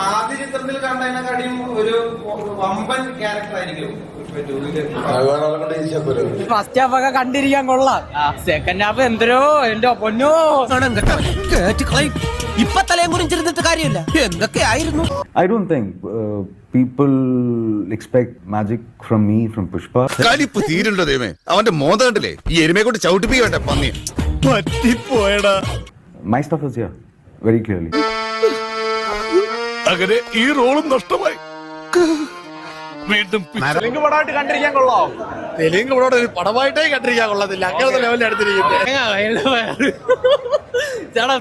ആദ്യ ചിത്രത്തിൽ കണ്ടതിനെക്കാട്ടിയും ഒരു വമ്പൻ ക്യാരക്ടർ ആയിരിക്കും ഫസ്റ്റ് ഹാഫ് ഒക്കെ കണ്ടിരിക്കാൻ കൊള്ളാം. സെക്കൻഡ് ഹാഫ് എന്തരോ എന്റെ പൊന്നോ. ഇപ്പൊ തലയും കുറിച്ചിരുന്നിട്ട് കാര്യമില്ല. എന്തൊക്കെ ആയിരുന്നു? I don't think people expect magic from me from Pushpa കലിപ്പ് തീരുണ്ടോ ദൈവമേ? അവന്റെ മോത കണ്ടില്ലേ ഈ എരുമയെ കൊണ്ട് ചവിട്ടിപ്പിക്കട്ടെ പന്നി പറ്റിപ്പോയടാ. My stuff is very clearly അങ്ങനെ ഈ റോളും നഷ്ടമായി. വീണ്ടും തെലുങ്ക് പടമായിട്ട് കണ്ടിരിക്കാൻ കൊള്ളാം? തെലുങ്ക് ഇവിടെ ഒരു പടമായിട്ടേ കണ്ടിരിക്കാൻ കൊള്ളത്തില്ല. അങ്ങനത്തെ ലെവലിൽ എടുത്തിരിക്കുന്നത്. ചേട്ടാ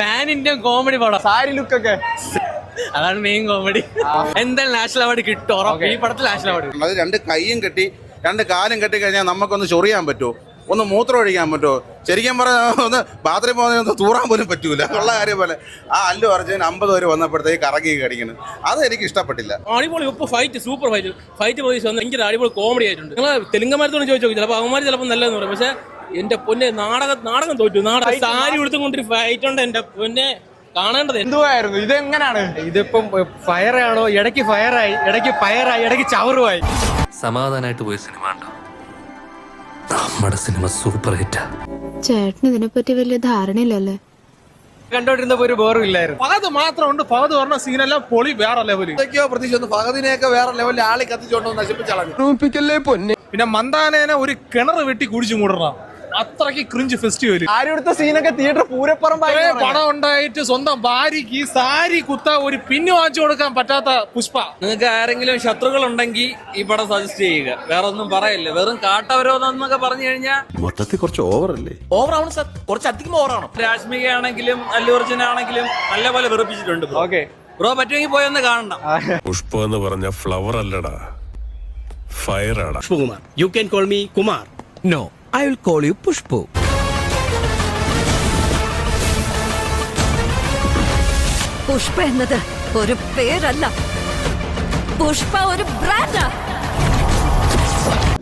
പാൻ ഇന്ത്യൻ കോമഡി പടം. സാരി ലുക്കൊക്കെ അതാണ് മെയിൻ കോമഡി എന്തായാലും നാഷണൽ അവാർഡ് കിട്ടും ഈ പടത്തിൽ നാഷണൽ അവാർഡ് അത് രണ്ട് കൈയും കെട്ടി രണ്ട് കാലും കെട്ടി കഴിഞ്ഞാൽ നമുക്കൊന്ന് ചൊറിയാൻ പറ്റുമോ? ഒന്ന് മൂത്രം ഒഴിക്കാൻ പറ്റുമോ ശരിക്കും പറഞ്ഞാൽ ഒന്ന് ബാത്റൂം പോകുന്ന ഒന്ന് തൂറാൻ പോലും പറ്റൂല. ഉള്ള കാര്യം പോലെ. ആ അല്ലു അർജുൻ അമ്പത് വരെ വന്നപ്പോഴത്തേക്ക് കറങ്ങി കടിക്കണം. അത് എനിക്ക് ഇഷ്ടപ്പെട്ടില്ല. അടിപൊളി ഇപ്പൊ ഫൈറ്റ് സൂപ്പർ ഫൈറ്റ് ഫൈറ്റ് പ്രതീക്ഷ വന്ന് ഭയങ്കര അടിപൊളി കോമഡി ആയിട്ടുണ്ട്. നിങ്ങൾ തെലുങ്കന്മാരത്തോട് ചോദിച്ചു? നോക്കി ചിലപ്പോൾ അവന്മാർ ചിലപ്പോൾ നല്ലതെന്ന് പറയും. പക്ഷെ എന്റെ പൊന്നെ നാടകം നാടകം തോറ്റു. നാടകം സാരി ഉടുത്തുകൊണ്ടൊരു ഫൈറ്റ് ഉണ്ട് എന്റെ പൊന്നെ. കാണേണ്ടത് എന്തുവായിരുന്നു? ഇതെങ്ങനാണ്? ഇതിപ്പം ഫയറാണോ ഇടയ്ക്ക് ഫയറായി ഇടയ്ക്ക് ഫയറായി ഇടയ്ക്ക് ചവറുമായി. സമാധാനമായിട്ട് പോയി സിനിമ ഉണ്ടോ നമ്മുടെ സിനിമ സൂപ്പർ ഹിറ്റാ. ചേട്ടന് ഇതിനെപ്പറ്റി വലിയ ധാരണയില്ലല്ലേ? കണ്ടോണ്ടിരുന്നപ്പോ ഒരു ബോറും ഇല്ലായിരുന്നു. മാത്രമുണ്ട്. പകത് പറഞ്ഞ സീനെല്ലാം പൊളി വേറെ ലെവൽ എന്തൊക്കെയോ പ്രതീക്ഷ ഒന്ന് ഫഹദിനെയൊക്കെ വേറെ ലെവലിൽ ആളി കത്തിച്ചോണ്ട് നശിപ്പിച്ചളഞ്ഞു പിന്നെ? മന്ദാനേനെ ഒരു കിണർ വെട്ടി കുടിച്ചു മൂടണം. അത്രയ്ക്ക് ക്രിഞ്ച് ഫെസ്റ്റിവൽ ആരുടെ സീനൊക്കെ തിയേറ്റർ പൂരപ്പുറം പണം ഉണ്ടായിട്ട് സ്വന്തം ഭാര്യക്ക് ഈ സാരി കുത്ത ഒരു പിന്നു വാങ്ങിച്ചു കൊടുക്കാൻ പറ്റാത്ത പുഷ്പ. നിങ്ങൾക്ക് ആരെങ്കിലും ശത്രുക്കൾ ഉണ്ടെങ്കിൽ ഈ പടം സജസ്റ്റ് ചെയ്യുക. വേറെ ഒന്നും പറയല്ല. വെറും കാട്ടവരോധം എന്നൊക്കെ പറഞ്ഞു കഴിഞ്ഞാൽ മൊത്തത്തിൽ കുറച്ച് ഓവർ അല്ലേ? ഓവർ ആണ് സർ കുറച്ച് അധികം ഓവറാണോ രാഷ്മിക ആണെങ്കിലും അല്ലു ആണെങ്കിലും ആണെങ്കിലും നല്ലപോലെ വെറുപ്പിച്ചിട്ടുണ്ട് ബ്രോ. ഓക്കെ ബ്രോ പറ്റുമെങ്കിൽ പോയി ഒന്ന് കാണണം. പുഷ്പ എന്ന് പറഞ്ഞ ഫ്ലവർ അല്ലടാ. ഫയർ ആടാ. Kumar you can call me Kumar no I will call you Pushpu. Pushpa എന്നത് ഒരു പേരല്ല. പുഷ്പ ഒരു ബ്രാൻഡാ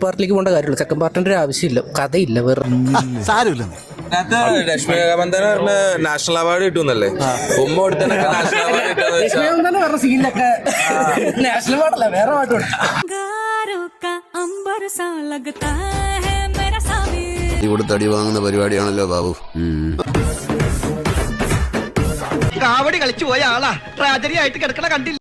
പാർട്ടിലേക്ക് പോകേണ്ട കാര്യമില്ല. സെക്കൻഡ് പാർട്ടിന്റെ ഒരു ആവശ്യമില്ല. കഥയില്ല വേറെ. നാഷണൽ അവാർഡ് കിട്ടുന്നല്ലേ ഉമ്മ നാഷണൽ അവാർഡ് പറഞ്ഞ സീനിലൊക്കെ നാഷണൽ വേറെ പാട്ട് കൊടുത്ത് അടി വാങ്ങുന്ന പരിപാടിയാണല്ലോ ബാബു. കാവടി കളിച്ചു പോയ ആളാ. ട്രാജഡി ആയിട്ട് കിടക്കണ കണ്ടില്ല.